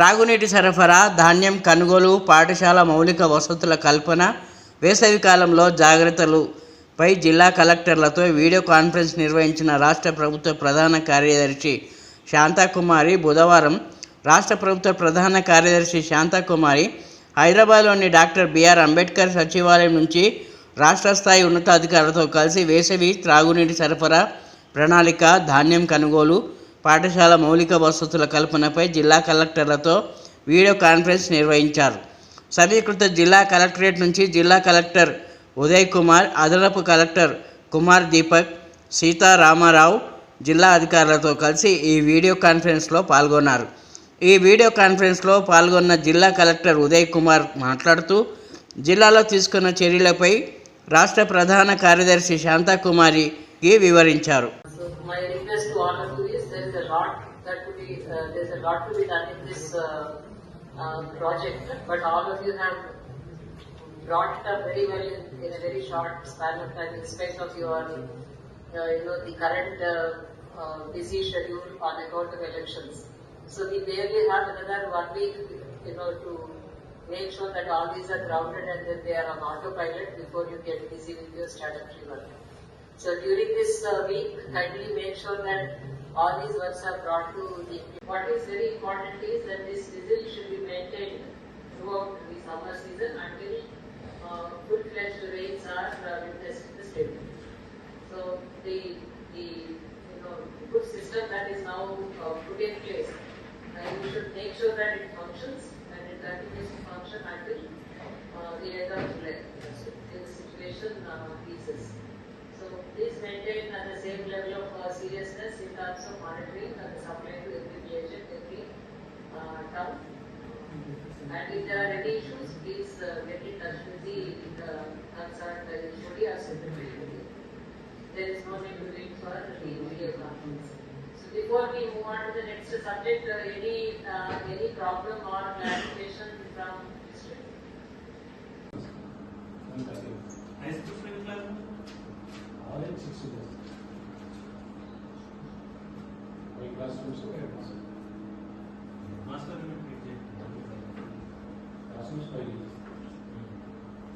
త్రాగునీటి సరఫరా ధాన్యం కొనుగోలు పాఠశాల మౌలిక వసతుల కల్పన వేసవి కాలంలో జిల్లా కలెక్టర్లతో వీడియో కాన్ఫరెన్స్ నిర్వహించిన రాష్ట్ర ప్రభుత్వ ప్రధాన కార్యదర్శి శాంతాకుమారి బుధవారం రాష్ట్ర ప్రభుత్వ ప్రధాన కార్యదర్శి శాంతాకుమారి హైదరాబాద్లోని డాక్టర్ బిఆర్ అంబేద్కర్ సచివాలయం నుంచి రాష్ట్ర స్థాయి ఉన్నతాధికారులతో కలిసి వేసవి త్రాగునీటి సరఫరా ప్రణాళిక ధాన్యం కొనుగోలు పాఠశాల మౌలిక వసతుల కల్పనపై జిల్లా కలెక్టర్లతో వీడియో కాన్ఫరెన్స్ నిర్వహించారు. సమీకృత జిల్లా కలెక్టరేట్ నుంచి జిల్లా కలెక్టర్ ఉదయ్ కుమార్ అదనపు కలెక్టర్ కుమార్ దీపక్ సీతారామారావు జిల్లా అధికారులతో కలిసి ఈ వీడియో కాన్ఫరెన్స్లో పాల్గొన్నారు. ఈ వీడియో కాన్ఫరెన్స్లో పాల్గొన్న జిల్లా కలెక్టర్ ఉదయ్ కుమార్ మాట్లాడుతూ జిల్లాలో తీసుకున్న చర్యలపై రాష్ట్ర ప్రధాన కార్యదర్శి శాంతాకుమారికి వివరించారు. Lot that to be, uh, there is a lot to be done in this uh, uh, project, but all of you have brought it up very well in, in a very short span of time in spite of your, uh, you know, the current uh, uh, busy schedule on account of elections. So we barely have another one week, you know, to make sure that all these are grounded and that they are on autopilot before you get busy with your statutory work. So during this uh, week, kindly make sure that all these works are brought to the. What is very important is that this vigil should be maintained throughout the summer season until uh, full-fledged rains are uh, in the. So the, the, you know, good system that is now uh, put in place, uh, you should make sure that it functions and it continues to function until uh, the end of till the situation uh, eases. So please maintain the same level of uh, seriousness in terms of monitoring and the supply to every village and every uh, town. And if there are any issues, please uh, get in touch with the uh, concerned uh, HOD or secretary. There is no need to wait for the video conference. So before we move on to the next subject, uh, any, uh, any problem or clarification from district? High school friend class? All in six classrooms for kids. Master, you will Classrooms for kids.